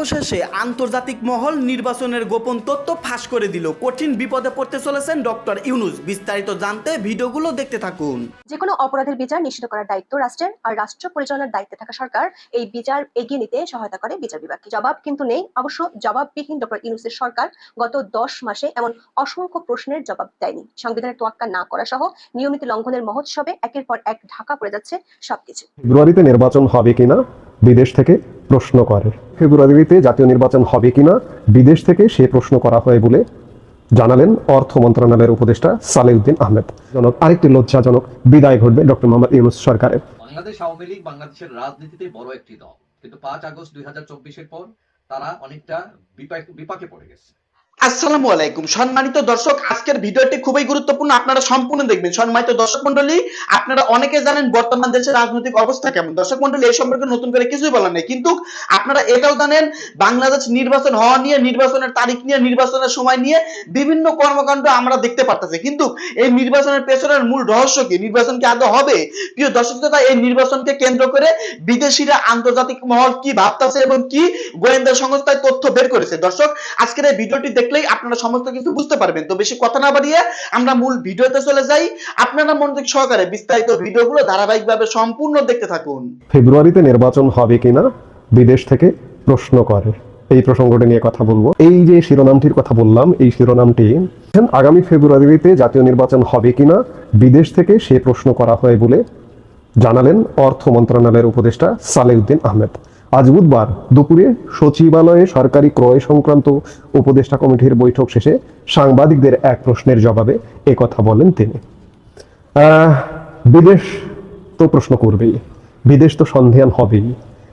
অবশেষে আন্তর্জাতিক মহল নির্বাচনের গোপন তথ্য ফাঁস করে দিল। কঠিন বিপদে পড়তে চলেছেন ডক্টর ইউনুস। বিস্তারিত জানতে ভিডিওগুলো দেখতে থাকুন। যে কোনো অপরাধের বিচার নিশ্চিত করার দায়িত্ব রাষ্ট্রের আর রাষ্ট্র পরিচালনার দায়িত্বে থাকা সরকার এই বিচার এগিয়ে নিতে সহায়তা করে বিচার বিভাগকে। জবাব কিন্তু নেই। অবশ্য জবাববিহীন ডক্টর ইউনুসের সরকার গত দশ মাসে এমন অসংখ্য প্রশ্নের জবাব দেয়নি। সংবিধানের তোয়াক্কা না করা সহ নিয়মিত লঙ্ঘনের মহোৎসবে একের পর এক ঢাকা পড়ে যাচ্ছে সবকিছু। ফেব্রুয়ারিতে নির্বাচন হবে কিনা? বিদেশ থেকে প্রশ্ন করে। ফেব্রুয়ারিতে জাতীয় নির্বাচন হবে কিনা, বিদেশ থেকে সে প্রশ্ন করা হয় বলে জানালেন অর্থ মন্ত্রণালয়ের উপদেষ্টা সালেউদ্দিন আহমেদ। জনক, আরেকটি লজ্জাজনক বিদায় ঘটবে ডক্টর মোহাম্মদ ইউনুস সরকারের। বাংলাদেশ আওয়ামী লীগ বাংলাদেশের রাজনীতিতে বড় একটি দল। কিন্তু পাঁচ আগস্ট দুই পর তারা অনেকটা বিপাকে পড়ে গেছে। আসসালামু আলাইকুম। সম্মানিত দর্শক আজকের ভিডিওটি খুবই গুরুত্বপূর্ণ। আপনারা সম্পূর্ণ দেখবেন। সম্মানিত দর্শক মন্ডলী আপনারা অনেকে জানেন বর্তমান দেশের রাজনৈতিক অবস্থা কেমন। দর্শক মন্ডলী এই সম্পর্কে নতুন করে কিছুই বলার নেই। কিন্তু আপনারা এটাও জানেন বাংলাদেশ নির্বাচন হওয়া নিয়ে নির্বাচনের তারিখ নিয়ে নির্বাচনের সময় নিয়ে বিভিন্ন কর্মকাণ্ড আমরা দেখতে পারতেছি। কিন্তু এই নির্বাচনের পেছনের মূল রহস্য কি? নির্বাচন কি আদৌ হবে? প্রিয় দর্শক শ্রোতা, এই নির্বাচনকে কেন্দ্র করে বিদেশিরা আন্তর্জাতিক মহল কি ভাবতেছে এবং কি গোয়েন্দা সংস্থায় তথ্য বের করেছে? দর্শক আজকের এই ভিডিওটি দেখলেই আপনারা সমস্ত কিছু বুঝতে পারবেন। তো বেশি কথা না বাড়িয়ে আমরা মূল ভিডিওতে চলে যাই। আপনারা মনোযোগ সহকারে বিস্তারিত ভিডিওগুলো ধারাবাহিকভাবে সম্পূর্ণ দেখতে থাকুন। ফেব্রুয়ারিতে নির্বাচন হবে কিনা, বিদেশ থেকে প্রশ্ন করে। এই প্রসঙ্গটি নিয়ে কথা বলব। এই যে শিরোনামটির কথা বললাম, এই শিরোনামটি আগামী ফেব্রুয়ারিতে জাতীয় নির্বাচন হবে কিনা, বিদেশ থেকে সে প্রশ্ন করা হয় বলে জানালেন অর্থ মন্ত্রণালয়ের উপদেষ্টা সালেউদ্দিন আহমেদ। আজ বুধবার দুপুরে সচিবালয়ে সরকারি ক্রয় সংক্রান্ত উপদেষ্টা কমিটির বৈঠক শেষে সাংবাদিকদের এক প্রশ্নের জবাবে কথা বলেন তিনি। বিদেশ তো প্রশ্ন করবেই, বিদেশ তো সন্দেহান হবেই।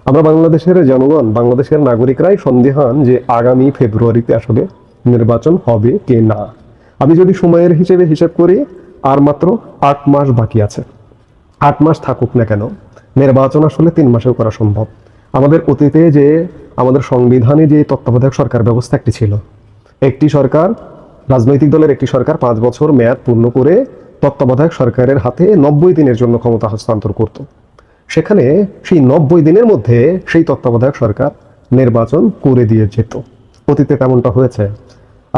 আমরা বাংলাদেশের জনগণ, বাংলাদেশের নাগরিকরাই সন্দেহান যে আগামী ফেব্রুয়ারিতে আসলে নির্বাচন হবে কি না। আমি যদি সময়ের হিসেবে হিসাব করি, আর মাত্র আট মাস বাকি আছে। আট মাস থাকুক না কেন, নির্বাচন আসলে তিন মাসেও করা সম্ভব। আমাদের অতীতে যে আমাদের সংবিধানে যে তত্ত্বাবধায়ক সরকার ব্যবস্থা একটি ছিল, একটি সরকার, রাজনৈতিক দলের একটি সরকার পাঁচ বছর মেয়াদ পূর্ণ করে তত্ত্বাবধায়ক সরকারের হাতে নব্বই দিনের জন্য ক্ষমতা হস্তান্তর করত। সেখানে সেই নব্বই দিনের মধ্যে সেই তত্ত্বাবধায়ক সরকার নির্বাচন করে দিয়ে যেত। অতীতে তেমনটা হয়েছে।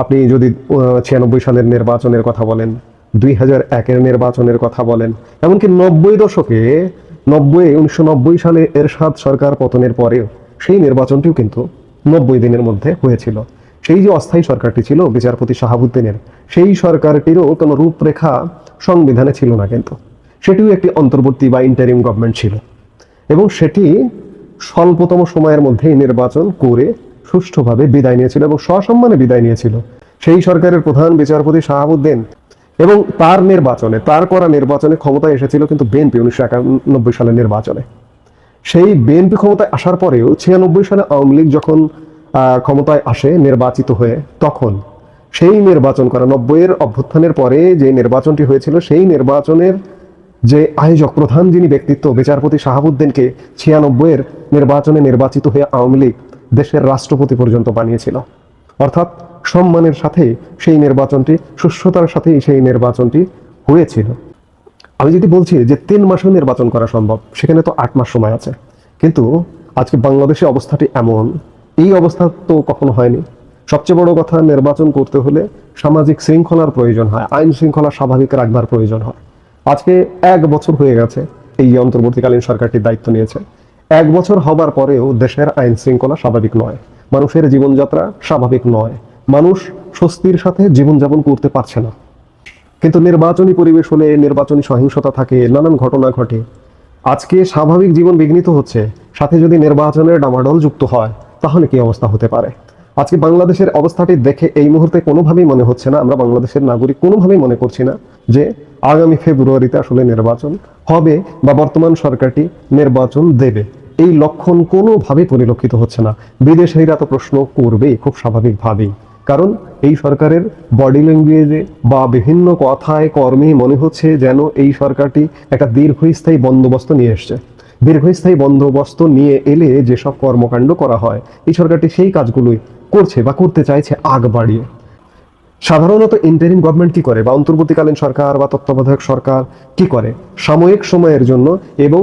আপনি যদি ছিয়ানব্বই সালের নির্বাচনের কথা বলেন, দুই হাজার একের নির্বাচনের কথা বলেন, এমনকি নব্বই দশকে নব্বই, উনিশশো সালে এরশাদ সরকার পতনের পরেও সেই নির্বাচনটিও কিন্তু নব্বই দিনের মধ্যে হয়েছিল। সেই যে অস্থায়ী সরকারটি ছিল বিচারপতি শাহাবুদ্দিনের, সেই সরকারটিরও কোনো রূপরেখা সংবিধানে ছিল না কিন্তু। সেটিও একটি অন্তর্বর্তী বা ইন্টারিম গভর্নমেন্ট ছিল। এবং সেটি স্বল্পতম সময়ের মধ্যেই নির্বাচন করে সুষ্ঠুভাবে বিদায় নিয়েছিল এবং সসম্মানে বিদায় নিয়েছিল। সেই সরকারের প্রধান বিচারপতি শাহাবুদ্দিন এবং তার নির্বাচনে, তার করা নির্বাচনে ক্ষমতায় এসেছিল কিন্তু বিএনপি উনিশশো একানব্বই সালের নির্বাচনে। সেই বিএনপি ক্ষমতায় আসার পরেও ছিয়ানব্বই সালে আওয়ামী লীগ যখন ক্ষমতায় আসে, নির্বাচিত হয়ে, তখন সেই নির্বাচন করা, নব্বইয়ের অভ্যুত্থানের পরে যে নির্বাচনটি হয়েছিল, সেই নির্বাচনের যে আয়োজক, প্রধান যিনি ব্যক্তিত্ব, বিচারপতি শাহাবুদ্দিনকে ছিয়ানব্বইয়ের নির্বাচনে নির্বাচিত হয়ে আওয়ামী লীগ দেশের রাষ্ট্রপতি পর্যন্ত বানিয়েছিল। অর্থাৎ সম্মানের সাথে সেই নির্বাচনটি, সুস্থতার সাথেই সেই নির্বাচনটি হয়েছিল। আমি যদি বলছি যে তিন মাসেও নির্বাচন করা সম্ভব, সেখানে তো আট মাস সময় আছে। কিন্তু আজকে বাংলাদেশে অবস্থাটি এমন, এই অবস্থা তো কখনো হয়নি। সবচেয়ে বড় কথা, নির্বাচন করতে হলে সামাজিক শৃঙ্খলার প্রয়োজন হয়, আইন শৃঙ্খলা স্বাভাবিক রাখবার প্রয়োজন হয়। আজকে এক বছর হয়ে গেছে, এই অন্তর্বর্তীকালীন সরকারটির দায়িত্ব নিয়েছে। এক বছর হবার পরেও দেশের আইন শৃঙ্খলা স্বাভাবিক নয়, মানুষের জীবনযাত্রা স্বাভাবিক নয়। মানুষ স্বস্তির সাথে জীবনযাপন করতে পারছে না। কিন্তু নির্বাচনী পরিবেশ হলে নির্বাচনী সহিংসতা থাকে, নানান ঘটনা ঘটে। আজকে স্বাভাবিক জীবন বিঘ্নিত হচ্ছে, সাথে যদি নির্বাচনের ডামাডোল যুক্ত হয়, তাহলে কি অবস্থা হতে পারে? আজকে বাংলাদেশের অবস্থাটি দেখে এই মুহূর্তে কোনোভাবেই মনে হচ্ছে না, আমরা বাংলাদেশের নাগরিক কোনোভাবেই মনে করছি না যে আগামী ফেব্রুয়ারিতে আসলে নির্বাচন হবে বা বর্তমান সরকারটি নির্বাচন দেবে। এই লক্ষণ কোনোভাবেই পরিলক্ষিত হচ্ছে না। বিদেশিরা তো প্রশ্ন করবেই, খুব স্বাভাবিকভাবেই। কারণ এই সরকারের বডি ল্যাঙ্গুয়েজে বা বিভিন্ন কথায় কর্মে মনে হচ্ছে যেন এই সরকারটি একটা দীর্ঘস্থায়ী বন্দোবস্ত নিয়ে এসছে। দীর্ঘস্থায়ী বন্দোবস্ত নিয়ে এলে যেসব কর্মকাণ্ড করা হয়, এই সরকারটি সেই কাজগুলোই করছে বা করতে চাইছে আগ বাড়িয়ে। সাধারণত ইন্টারিম গভর্নমেন্ট কি করে বা অন্তর্বর্তীকালীন সরকার বা তত্ত্বাবধায়ক সরকার কি করে? সাময়িক সময়ের জন্য এবং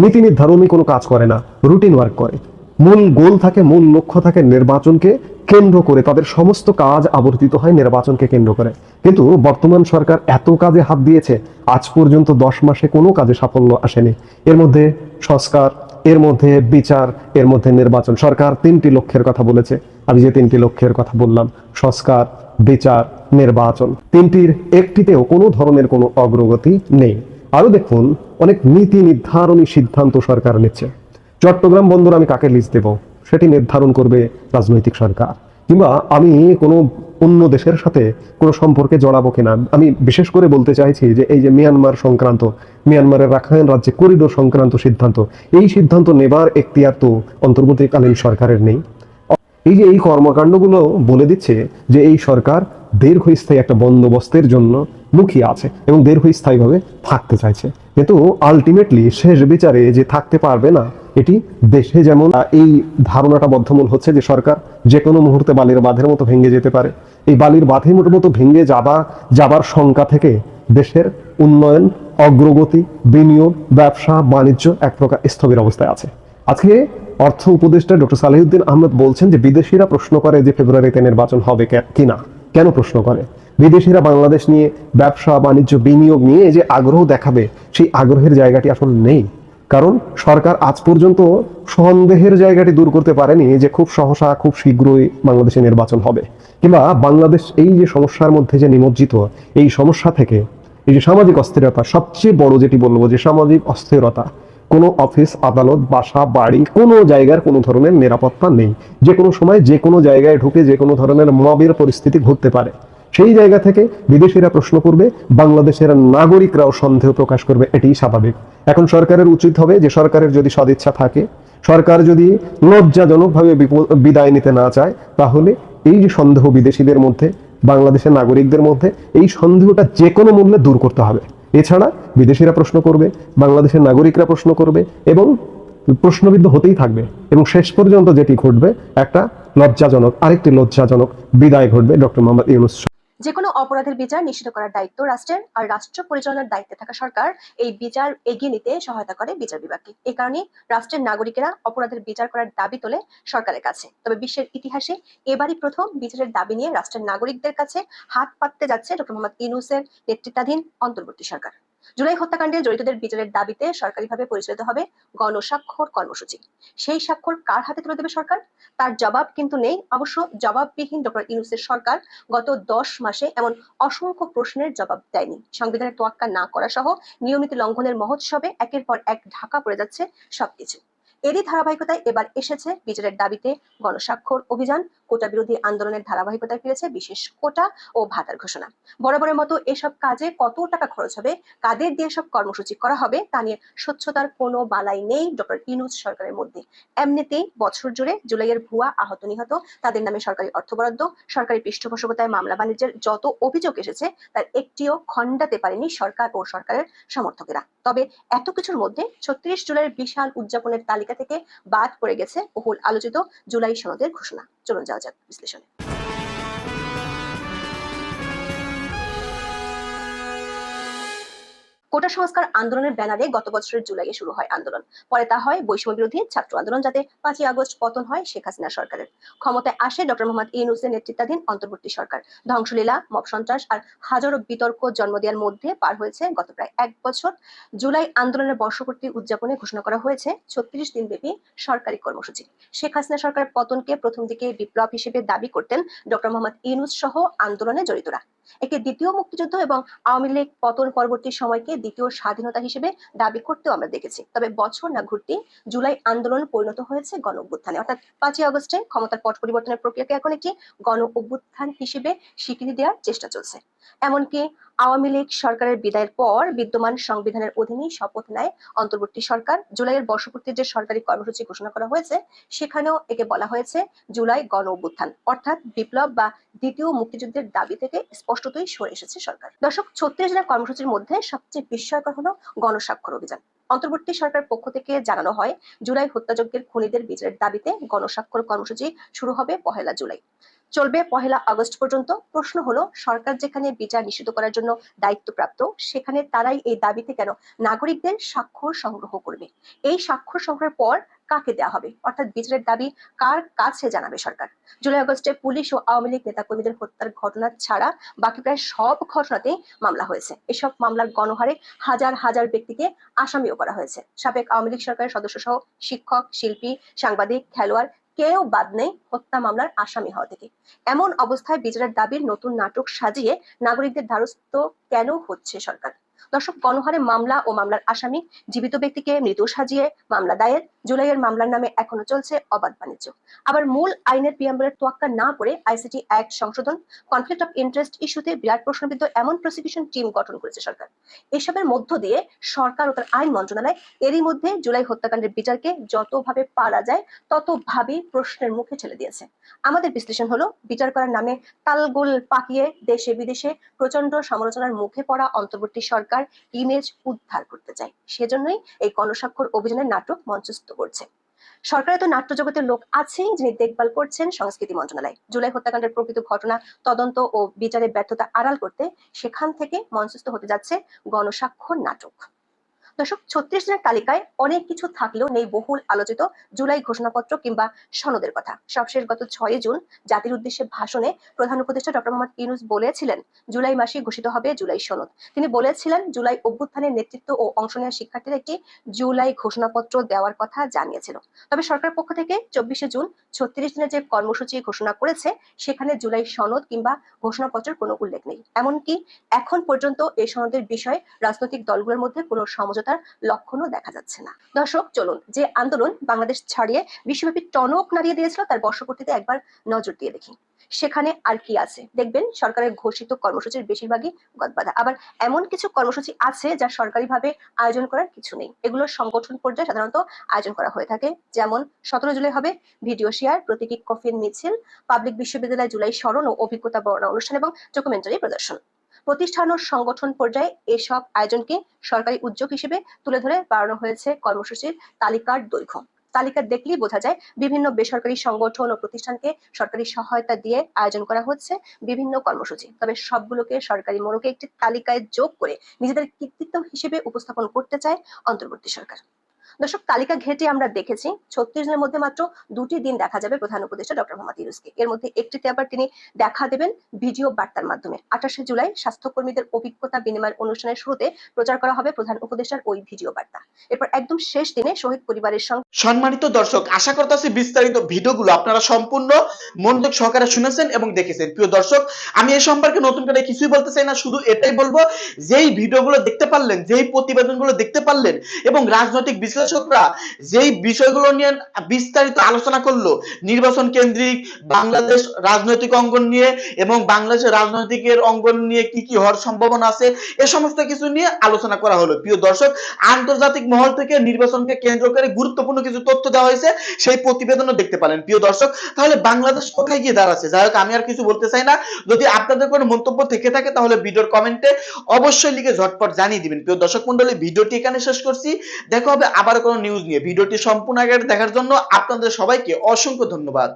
নীতি নির্ধারণী কোনো কাজ করে না রুটিন ওয়ার্ক করে। মূল গোল থাকে, মূল লক্ষ্য থাকে নির্বাচনকে কেন্দ্র করে তাদের সমস্ত কাজ আবর্তিত হয় নির্বাচনকে কেন্দ্র করে। কিন্তু বর্তমান সরকার এত কাজে হাত দিয়েছে, আজ পর্যন্ত দশ মাসে কোনো কাজে সাফল্য আসেনি। এর মধ্যে সংস্কার, এর মধ্যে বিচার, এর মধ্যে নির্বাচন। সরকার তিনটি লক্ষ্যের কথা বলেছে। আমি যে তিনটি লক্ষ্যের কথা বললাম, সংস্কার, বিচার, নির্বাচন। তিনটির একটিতেও কোনো ধরনের কোনো অগ্রগতি নেই। আরও দেখুন, অনেক নীতি নির্ধারণী সিদ্ধান্ত সরকার নিচ্ছে। চট্টগ্রাম বন্দর আমি কাকে লিজ দেব? সেটি নির্ধারণ করবে রাজনৈতিক সরকার। কিংবা আমি কোনো অন্য দেশের সাথে কোনো সম্পর্কে জড়াবো কিনা, আমি বিশেষ করে বলতে চাইছি যে এই যে মিয়ানমার সংক্রান্ত, মিয়ানমারের রাখাইন রাজ্যে করিডোর সংক্রান্ত সিদ্ধান্ত, এই সিদ্ধান্ত নেবার এখতিয়ার তো অন্তর্বর্তীকালীন সরকারের নেই। এই যে এই কর্মকাণ্ডগুলো বলে দিচ্ছে যে এই সরকার দীর্ঘস্থায়ী একটা বন্দোবস্তের জন্য মুখিয়ে আছে এবং দীর্ঘস্থায়ীভাবে থাকতে চাইছে। কিন্তু আলটিমেটলি শেষ বিচারে যে থাকতে পারবে না এটি দেশে যেমন এই ধারণাটা বদ্ধমূল হচ্ছে যে সরকার যে কোনো মুহূর্তে বালির বাঁধের মতো ভেঙে যেতে পারে। এই বালির বাঁধের মতো ভেঙে যাবা, যাবার শঙ্কা থেকে দেশের উন্নয়ন, অগ্রগতি, বিনিয়োগ, ব্যবসা, বাণিজ্য এক প্রকার স্থবির অবস্থায় আছে। আজকে অর্থ উপদেষ্টা ডক্টর সালেহুদ্দিন আহমেদ বলছেন যে বিদেশিরা প্রশ্ন করে যে ফেব্রুয়ারিতে নির্বাচন হবে কিনা। কেন প্রশ্ন করে? বিদেশিরা বাংলাদেশ নিয়ে ব্যবসা, বাণিজ্য, বিনিয়োগ নিয়ে যে আগ্রহ দেখাবে, সেই আগ্রহের জায়গাটি আসলে নেই। কারণ সরকার আজ পর্যন্ত সন্দেহের জায়গাটি দূর করতে পারেনি যে খুব সহসা, খুব শীঘ্রই বাংলাদেশে নির্বাচন হবে। কিংবা বাংলাদেশ এই যে সমস্যার মধ্যে যে নিমজ্জিত, এই সমস্যা থেকে এই যে সামাজিক অস্থিরতা, সবচেয়ে বড় যেটি বলব যে সামাজিক অস্থিরতা, কোনো অফিস, আদালত, বাসা, বাড়ি, কোনো জায়গার কোনো ধরনের নিরাপত্তা নেই। যে কোনো সময় যে কোনো জায়গায় ঢুকে যে কোনো ধরনের মবের পরিস্থিতি ঘটতে পারে। সেই জায়গা থেকে বিদেশিরা প্রশ্ন করবে, বাংলাদেশের নাগরিকরাও সন্দেহ প্রকাশ করবে এটি স্বাভাবিক। এখন সরকারের উচিত হবে যে সরকারের যদি সদিচ্ছা থাকে, সরকার যদি লজ্জাজনকভাবে বিদায় নিতে না চায়, তাহলে এই যে সন্দেহ বিদেশিদের মধ্যে, বাংলাদেশের নাগরিকদের মধ্যে, এই সন্দেহটা যে কোনো মূল্যে দূর করতে হবে। এছাড়া বিদেশিরা প্রশ্ন করবে, বাংলাদেশের নাগরিকরা প্রশ্ন করবে, এবং প্রশ্নবিদ্ধ হতেই থাকবে। এবং শেষ পর্যন্ত যেটি ঘটবে, একটা লজ্জাজনক, আরেকটি লজ্জাজনক বিদায় ঘটবে ডক্টর মোহাম্মদ ইউনুস যে কোনো অপরাধের বিচার নিশ্চিত করার দায়িত্ব রাষ্ট্রের আর রাষ্ট্র পরিচালনার দায়িত্বে থাকা সরকার এই বিচার এগিয়ে নিতে সহায়তা করে বিচার বিভাগকে। এ কারণে রাষ্ট্রের নাগরিকেরা অপরাধের বিচার করার দাবি তোলে সরকারের কাছে। তবে বিশ্বের ইতিহাসে এবারই প্রথম বিচারের দাবি নিয়ে রাষ্ট্রের নাগরিকদের কাছে হাত পাততে যাচ্ছে ডক্টর মোহাম্মদ ইউনুসের নেতৃত্বাধীন অন্তর্বর্তী সরকার। জুলাই হত্যাকাণ্ডে জড়িতদের বিচারের দাবিতে সরকারিভাবে পরিচালিত হবে গণস্বাক্ষর কর্মসূচি। সেই স্বাক্ষর কার হাতে তুলে দেবে সরকার? তার জবাব কিন্তু নেই। অবশ্য জবাববিহীন ডক্টর ইউনুসের সরকার গত দশ মাসে এমন অসংখ্য প্রশ্নের জবাব দেয়নি। সংবিধানের তোয়াক্কা না করা সহ নিয়মিত লঙ্ঘনের মহোৎসবে একের পর এক ঢাকা পড়ে যাচ্ছে সবকিছু। এরই ধারাবাহিকতায় এবার এসেছে বিচারের দাবিতে গণস্বাক্ষর অভিযান। কোটা বিরোধী আন্দোলনের ধারাবাহিকতায় ফিরেছে বিশেষ কোটা ও ভাতার ঘোষণা। বরাবরের মতো এসব কাজে কত টাকা খরচ হবে, কাদের দিয়ে সব কর্মসূচি করা হবে, তা নিয়ে স্বচ্ছতার কোনো বালাই নেই ডক্টর ইনুজ সরকারের মধ্যে। এমনিতেই বছর জুড়ে জুলাইয়ের ভুয়া আহত নিহত, তাদের নামে সরকারি অর্থ বরাদ্দ, সরকারি পৃষ্ঠপোষকতায় মামলা বাণিজ্যের যত অভিযোগ এসেছে, তার একটিও খণ্ডাতে পারেনি সরকার ও সরকারের সমর্থকেরা। তবে এত কিছুর মধ্যে ছত্রিশ জুলাইয়ের বিশাল উদযাপনের তালিকা থেকে বাদ পড়ে গেছে বহুল আলোচিত জুলাই সনদের ঘোষণা। চলুন যাওয়া যাক বিশ্লেষণে। কোটা সংস্কার আন্দোলনের ব্যানারে গত বছরের জুলাইয়ে শুরু হয় আন্দোলন। পরে তা হয় বৈষম্য বিরোধী ছাত্র আন্দোলন যাতে পাঁচই আগস্ট পতন হয় শেখ হাসিনা সরকারের। ক্ষমতায় আসে ডক্টর মোহাম্মদ ইউনুসের নেতৃত্বাধীন অন্তর্বর্তী সরকার। ধ্বংসলীলা, মব সন্ত্রাস আর হাজারো বিতর্ক জন্ম দেওয়ার মধ্যে পার হয়েছে গত প্রায় এক বছর। জুলাই আন্দোলনের বর্ষপূর্তি উদযাপনে ঘোষণা করা হয়েছে ছত্রিশ দিন ব্যাপী সরকারি কর্মসূচি। শেখ হাসিনা সরকার পতনকে প্রথম দিকে বিপ্লব হিসেবে দাবি করতেন ডক্টর মোহাম্মদ ইউনুস সহ আন্দোলনে জড়িতরা। একে দ্বিতীয় মুক্তিযুদ্ধ এবং আওয়ামী লীগ পতন পরবর্তী সময়কে দ্বিতীয় স্বাধীনতা হিসেবে দাবি করতেও আমরা দেখেছি। তবে বছর না ঘুরতে জুলাই আন্দোলন পরিণত হয়েছে গণ অভ্যুত্থানে অর্থাৎ পাঁচই আগস্টে ক্ষমতার পট পরিবর্তনের প্রক্রিয়াকে এখন একটি গণ অভ্যুত্থান হিসেবে স্বীকৃতি দেওয়ার চেষ্টা চলছে। এমনকি আওয়ামী লীগ সরকারের বিদায়ের পর বিদ্যমান সংবিধানের অধীনেই শপথ নেয় অন্তর্বর্তী সরকার। জুলাইয়ের বর্ষপূর্তির যে সরকারি কর্মসূচি ঘোষণা করা হয়েছে, সেখানেও একে বলা হয়েছে জুলাই গণ অভ্যুত্থান। অর্থাৎ বিপ্লব বা দ্বিতীয় মুক্তিযুদ্ধের দাবি থেকে স্পষ্টতই সরে এসেছে সরকার। দর্শক, ছত্রিশ জেলার কর্মসূচির মধ্যে সবচেয়ে বিস্ময়কর হলো গণস্বাক্ষর অভিযান। অন্তর্বর্তী সরকার পক্ষ থেকে জানানো হয়, জুলাই হত্যাযজ্ঞের খুনিদের বিচারের দাবিতে গণস্বাক্ষর কর্মসূচি শুরু হবে পহেলা জুলাই। চলবে পহেলা আগস্ট পর্যন্ত। প্রশ্ন হলো, সরকার যেখানে বিচার নিশ্চিত করার জন্য দায়িত্বপ্রাপ্ত, সেখানে তারাই এই দাবিতে কেন নাগরিকদের স্বাক্ষর সংগ্রহ করবে? এই স্বাক্ষর সংগ্রহের পর কাকে দেওয়া হবে? অর্থাৎ বিচারের দাবি কার কাছে জানাবে সরকার? জুলাই আগস্টে পুলিশ ও আওয়ামী লীগ নেতাকর্মীদের হত্যার ঘটনা ছাড়া বাকি প্রায় সব ঘটনাতেই মামলা হয়েছে। এসব মামলার গণহারে হাজার হাজার ব্যক্তিকে আসামিও করা হয়েছে। সাবেক আওয়ামী লীগ সরকারের সদস্য সহ শিক্ষক, শিল্পী, সাংবাদিক, খেলোয়াড় কেউ বাদ নেই হত্যা মামলার আসামি হওয়া থেকে। এমন অবস্থায় বিচারের দাবির নতুন নাটক সাজিয়ে নাগরিকদের দ্বারস্থ কেন হচ্ছে সরকার? দর্শক, গণহারে মামলা ও মামলার আসামি জীবিত ব্যক্তিকে মৃত সাজিয়ে মামলা দায়ের জুলাইয়ের মামলার নামে এখনও চলছে অবাধ বাণিজ্য। আবার মূল আইনের পিয়াম্বলের তোয়াক্কা না করে আইসিটি অ্যাক্ট সংশোধন কনফ্লিক্ট অফ ইন্টারেস্ট ইস্যুতে বিরাট প্রশ্নবিদ্ধ এমন প্রসিকিউশন টিম গঠন করেছে সরকার। এসবের মধ্য দিয়ে সরকার ও তার আইন মন্ত্রণালয় এরই মধ্যে জুলাই হত্যাকাণ্ডের বিচারকে যতভাবে পারা যায় ততভাবেই প্রশ্নের মুখে ঠেলে দিয়েছে। আমাদের বিশ্লেষণ হলো, বিচার করার নামে তালগোল পাকিয়ে দেশে বিদেশে প্রচণ্ড সমালোচনার মুখে পড়া অন্তর্বর্তী সরকার ইমেজ উদ্ধার করতে চায়। সেজন্যই এই গণস্বাক্ষর অভিযানের নাটক মঞ্চস্থ। করছে। সরকারের তো নাট্য জগতের লোক আছেই যিনি দেখভাল করছেন সংস্কৃতি মন্ত্রণালয়। জুলাই হত্যাকাণ্ডের প্রকৃত ঘটনা, তদন্ত ও বিচারের ব্যর্থতা আড়াল করতে সেখান থেকে মঞ্চস্থ হতে যাচ্ছে গণস্বাক্ষর নাটক। দর্শক, ছত্রিশ জনের তালিকায় অনেক কিছু থাকলেও নেই বহুল আলোচিত জুলাই ঘোষণাপত্র কিংবা সনদের কথা। সবশেষ গত ছয় জুন জাতির উদ্দেশ্যে ভাষণে প্রধান উপদেষ্টা ডক্টর মোহাম্মদ ইউনুস বলেছিলেন, জুলাই মাসে ঘোষিত হবে জুলাই সনদ। তিনি বলেছিলেন, জুলাই অভ্যুত্থানের নেতৃত্ব ও অংশ নেওয়া শিক্ষার্থীদের একটি জুলাই ঘোষণাপত্র দেওয়ার কথা জানিয়েছিল। তবে সরকার পক্ষ থেকে চব্বিশে জুন ছত্রিশ দিনের যে কর্মসূচি ঘোষণা করেছে, সেখানে জুলাই সনদ কিংবা ঘোষণাপত্রের কোনো উল্লেখ নেই। এমনকি এখন পর্যন্ত এই সনদের বিষয়ে রাজনৈতিক দলগুলোর মধ্যে কোনো সমঝোতার লক্ষণও দেখা যাচ্ছে না। দর্শক, চলুন যে আন্দোলন বাংলাদেশ ছাড়িয়ে বিশ্বব্যাপী টনক নাড়িয়ে দিয়েছিল, তার বর্ষপূর্তিতে একবার নজর দিয়ে দেখি। সেখানে আর কি আছে? দেখবেন, সরকারের ঘোষিত কর্মসূচির বেশিরভাগই গদবাধা। আবার এমন কিছু কর্মসূচি আছে, যা সরকারিভাবে আয়োজন করার কিছু নেই। এগুলো সংগঠন পর্যায়ে সাধারণত আয়োজন করা হয়ে থাকে। যেমন, সতেরো জুলাই হবে ভিডিও শেয়ার, প্রতীকী কফিন মিছিল, পাবলিক বিশ্ববিদ্যালয় জুলাই স্মরণ ও অভিজ্ঞতা বর্ণনা অনুষ্ঠান এবং ডকুমেন্টারি প্রদর্শন। প্রতিষ্ঠান ও সংগঠন পর্যায়ে এসব আয়োজনকে সরকারি উদ্যোগ হিসেবে তুলে ধরে বাড়ানো হয়েছে কর্মসূচির তালিকার দৈর্ঘ্য। তালিকা দেখলেই বোঝা যায় বিভিন্ন বেসরকারি সংগঠন ও প্রতিষ্ঠানকে সরকারি সহায়তা দিয়ে আয়োজন করা হচ্ছে বিভিন্ন কর্মসূচি। তবে সবগুলোকে সরকারি মোড়কে একটি তালিকায় যোগ করে নিজেদের কৃতিত্ব হিসেবে উপস্থাপন করতে চায় অন্তর্বর্তী সরকার। দর্শক, তালিকা ঘেটে আমরা দেখেছি ছত্রিশ দিনের মধ্যে মাত্র দুটি দিন দেখা যাবে প্রধান উপদেষ্টা ডক্টর মোহাম্মদ ইউনুসকে। এর মধ্যে একটিতে আবার তিনি দেখা দেবেন ভিডিও বার্তার মাধ্যমে। আঠাশে জুলাই স্বাস্থ্যকর্মীদের অভিজ্ঞতা বিনিময়ের অনুষ্ঠানের শুরুতে প্রচার করা হবে প্রধান উপদেষ্টার ওই ভিডিও বার্তা। এরপর একদম শেষ দিনে শহীদ পরিবারের সঙ্গে সম্মানিত দর্শক, আশা করতেছি বিস্তারিত ভিডিওগুলো আপনারা সম্পূর্ণ মনোযোগ সহকারে শুনেছেন এবং দেখেছেন। প্রিয় দর্শক, আমি এই সম্পর্কে নতুন করে কিছুই বলতে চাই না, শুধু এটাই বলব, যেই ভিডিওগুলো দেখতে পারলেন, যেই প্রতিবেদনগুলো দেখতে পারলেন এবং রাজনৈতিক বিশ্লেষকরা যেই বিষয়গুলো নিয়ে বিস্তারিত আলোচনা করল, নির্বাচন কেন্দ্রিক, বাংলাদেশ রাজনৈতিক অঙ্গন নিয়ে এবং বাংলাদেশের রাজনৈতিকের অঙ্গন নিয়ে কি কি হওয়ার সম্ভাবনা আছে, এ সমস্ত কিছু নিয়ে আলোচনা করা হলো। প্রিয় দর্শক, আন্তর্জাতিক মহল থেকে নির্বাচনকে কেন্দ্র করে গুরুত্বপূর্ণ কিছু তথ্য দেওয়া হয়েছে, সেই প্রতিবেদনও দেখতে পারেন। প্রিয় দর্শক, তাহলে বাংলাদেশ কোথায় গিয়ে দাঁড়াচ্ছে? যাই হোক, আমি আর কিছু বলতে চাই না। যদি আপনাদের কোনো মন্তব্য থেকে থাকে, তাহলে ভিডিওর কমেন্টে অবশ্যই লিখে ঝটপট জানিয়ে দিবেন। প্রিয় দর্শক মন্ডলী, ভিডিওটি এখানে শেষ করছি। দেখা হবে আবার কোনো নিউজ নিয়ে। ভিডিওটি সম্পূর্ণ আগে দেখার জন্য আপনাদের সবাইকে অসংখ্য ধন্যবাদ।